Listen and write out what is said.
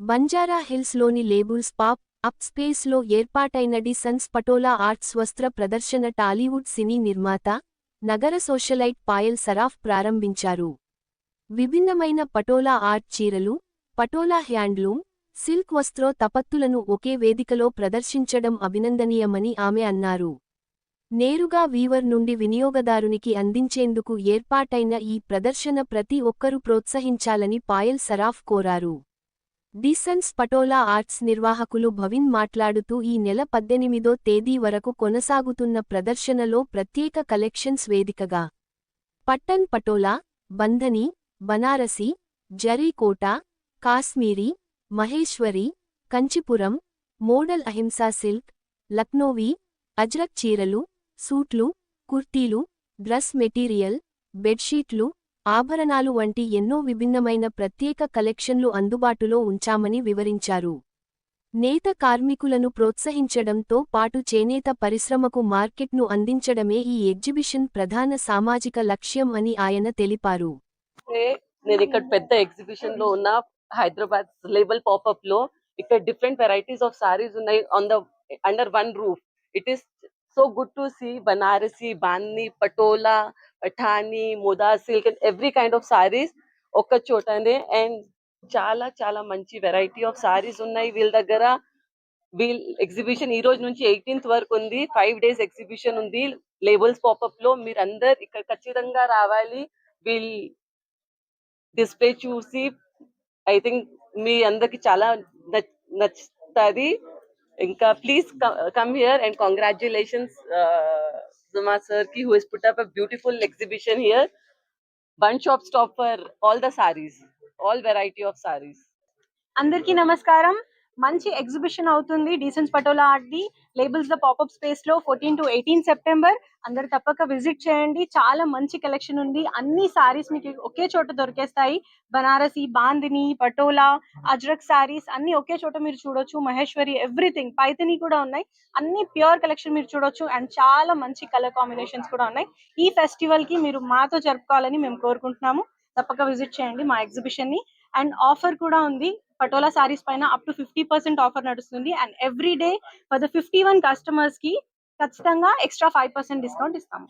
బంజారా హిల్స్లోని labels pop up స్పేస్లో ఏర్పాటైన డి సన్స్ పటోలా ఆర్ట్స్ వస్త్ర ప్రదర్శన టాలీవుడ్ సినీ నిర్మాత నగర సోషలైట్ పాయల్ సరాఫ్ ప్రారంభించారు. విభిన్నమైన పటోలా ఆర్ట్ చీరలు పటోలా హ్యాండ్లూమ్ సిల్క్ వస్త్రో తపత్తులను ఒకే వేదికలో ప్రదర్శించడం అభినందనీయమని ఆమె అన్నారు. నేరుగా వీవర్ నుండి వినియోగదారునికి అందించేందుకు ఏర్పాటైన ఈ ప్రదర్శన ప్రతి ఒక్కరూ ప్రోత్సహించాలని పాయల్ సరాఫ్ కోరారు. డిసన్స్ పటోలా ఆర్ట్స్ నిర్వాహకులు భవిన్ మాట్లాడుతూ ఈ నెల పద్దెనిమిదో తేదీ వరకు కొనసాగుతున్న ప్రదర్శనలో ప్రత్యేక కలెక్షన్స్ వేదికగా. పట్టన్ పటోలా బంధని బనారసి జరీకోట కాశ్మీరీ మహేశ్వరి కంచిపురం మోడల్ అహింసా సిల్క్ లక్నోవీ అజ్రక్ చీరలు సూట్లు కుర్తీలు డ్రెస్ మెటీరియల్ బెడ్షీట్లు ఆభరణాలు వంటి ఎన్నో విభిన్నమైన ప్రత్యేక కలెక్షన్లు అందుబాటులో ఉంచామని వివరించారు. నేత కార్మికులను ప్రోత్సహించడంతో పాటు చేనేత పరిశ్రమకు మార్కెట్ను అందించడమే ఈ ఎగ్జిబిషన్ ప్రధాన సామాజిక లక్ష్యం అని ఆయన తెలిపారు. నేను ఇక్కడ పెద్ద ఎగ్జిబిషన్లో ఉన్న హైదరాబాద్ లేబుల్ పాపప్లో ఇక్కడ డిఫరెంట్ వెరైటీస్ ఆఫ్ సారీస్ ఉన్నాయి. On the under one roof it is so good to see Banarasi బాన్ని Patola Pathani మోదా silk every kind of saris ఒక్క చోటనే అండ్ చాలా చాలా మంచి వెరైటీ ఆఫ్ సారీస్ ఉన్నాయి వీళ్ళ దగ్గర వీల్ ఎగ్జిబిషన్ ఈ రోజు నుంచి ఎయిటీన్త్ వరకు ఉంది ఫైవ్ డేస్ ఎగ్జిబిషన్ ఉంది లేబుల్స్ పాపప్లో మీరు అందరు ఇక్కడ ఖచ్చితంగా రావాలి వీల్ డిస్ప్లే చూసి ఐ థింక్ మీ అందరికి చాలా నచ్చుతుంది నచ్- నచ్చుతుంది ఇంకా please come here and congratulations Suma sir కి who is put up a beautiful exhibition here one shop stop for all the saris all variety of saris అందరికీ నమస్కారం మంచి ఎగ్జిబిషన్ అవుతుంది. డీసెన్స్ Patola art labels the popup స్పేస్లో fourteen to eighteen September అందరు తప్పక visit చేయండి. చాలా మంచి కలెక్షన్ ఉంది. అన్ని సారీస్ మీకు ఒకే చోట దొరికేస్తాయి. బనారసి బాందిని పటోలా అజ్రక్ సారీస్ అన్ని ఒకే చోట మీరు చూడొచ్చు. మహేశ్వరి ఎవ్రీథింగ్ పైతని కూడా ఉన్నాయి. అన్ని ప్యూర్ కలెక్షన్ మీరు చూడొచ్చు. అండ్ చాలా మంచి కలర్ కాంబినేషన్స్ కూడా ఉన్నాయి. ఈ ఫెస్టివల్కి మీరు మాతో జరుపుకోవాలని మేము కోరుకుంటున్నాము. తప్పక విజిట్ చేయండి మా ఎగ్జిబిషన్ని. అండ్ ఆఫర్ కూడా ఉంది. పటోలా సారీస్ పైన up to fifty percent offer నడుస్తుంది. And every day for the fifty one కస్టమర్స్కి ఖచ్చితంగా ఎక్స్ట్రా ఫైవ్ పర్సెంట్ డిస్కౌంట్ ఇస్తాము.